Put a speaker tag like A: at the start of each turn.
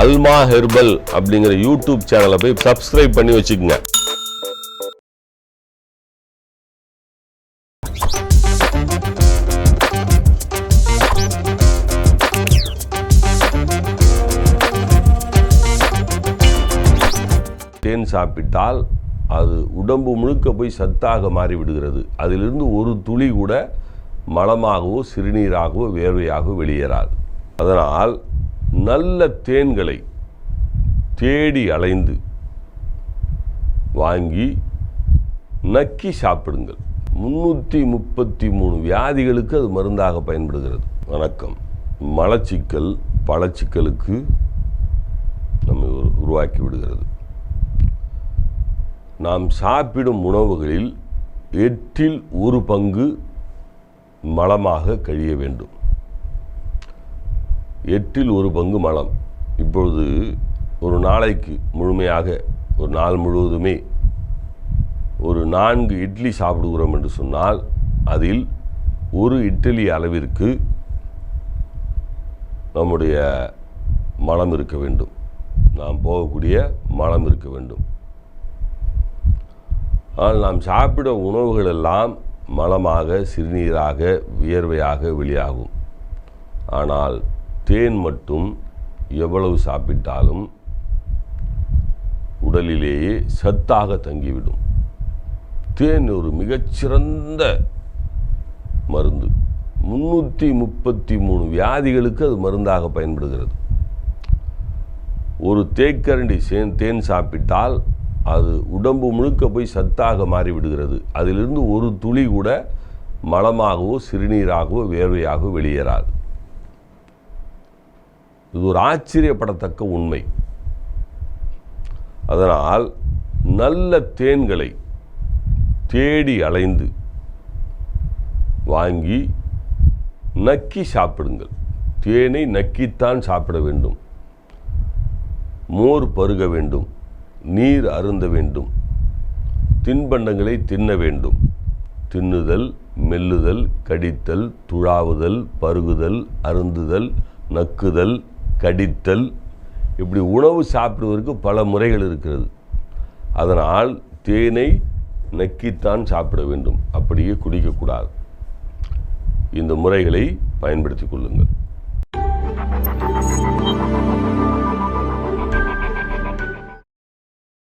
A: அல்மா herbal அப்படிங்கிற YouTube சேனலை போய் சப்ஸ்கிரைப் பண்ணி வச்சுக்கோங்க. தேன் சாப்பிட்டால் அது உடம்பு முழுக்க போய் சத்தாக மாறிவிடுகிறது. அதிலிருந்து ஒரு துளி கூட மலமாகவோ சிறுநீராகவோ வேர்வையாகவோ வெளியேறாது. அதனால் நல்ல தேன்களை தேடி அலைந்து வாங்கி நக்கி சாப்பிடுங்கள். முன்னூற்றி முப்பத்தி மூணு வியாதிகளுக்கு அது மருந்தாக பயன்படுகிறது. வணக்கம். மலச்சிக்கல் பழச்சிக்கலுக்கு நம்மை உரு- உருவாக்கி விடுகிறது. நாம் சாப்பிடும் உணவுகளில் எட்டில் ஒரு பங்கு மலமாக கழிய வேண்டும். எட்டில் ஒரு பங்கு மலம். இப்பொழுது ஒரு நாளைக்கு முழுமையாக ஒரு நாள் முழுவதுமே ஒரு நான்கு இட்லி சாப்பிடுகிறோம் என்று சொன்னால் அதில் ஒரு இட்லி அளவிற்கு நம்முடைய மலம் இருக்க வேண்டும். நாம் போகக்கூடிய மலம் இருக்க வேண்டும். ஆனால் நாம் சாப்பிட உணவுகள் எல்லாம் மலமாக சிறுநீராக வியர்வையாக வெளியாகும். ஆனால் தேன் மட்டும் எவ்வளவு சாப்பிட்டாலும் உடலிலேயே சத்தாக தங்கிவிடும். தேன் ஒரு மிகச்சிறந்த மருந்து. முன்னூற்றி முப்பத்தி மூணு வியாதிகளுக்கு அது மருந்தாக பயன்படுகிறது. ஒரு தேக்கரண்டி சேன் தேன் சாப்பிட்டால் அது உடம்பு முழுக்க போய் சத்தாக மாறிவிடுகிறது. அதிலிருந்து ஒரு துளி கூட மலமாகவோ சிறுநீராகவோ வேர்வையாகவோ வெளியேறாது. இது ஒரு ஆச்சரியப்படத்தக்க உண்மை. அதனால் நல்ல தேன்களை தேடி அலைந்து வாங்கி நக்கி சாப்பிடுங்கள். தேனை நக்கித்தான் சாப்பிட வேண்டும். மோர் பருக வேண்டும். நீர் அருந்த வேண்டும். தின்பண்டங்களை தின்ன வேண்டும். தின்னுதல் மெல்லுதல் கடித்தல் துழாவுதல் பருகுதல் அருந்துதல் நக்குதல் கடித்தல் இப்படி உணவு சாப்பிடுவதற்கு பல முறைகள் இருக்கிறது. அதனால் தேனை நக்கித்தான் சாப்பிட வேண்டும். அப்படியே குடிக்கக்கூடாது. இந்த முறைகளை பயன்படுத்திக் கொள்ளுங்கள்.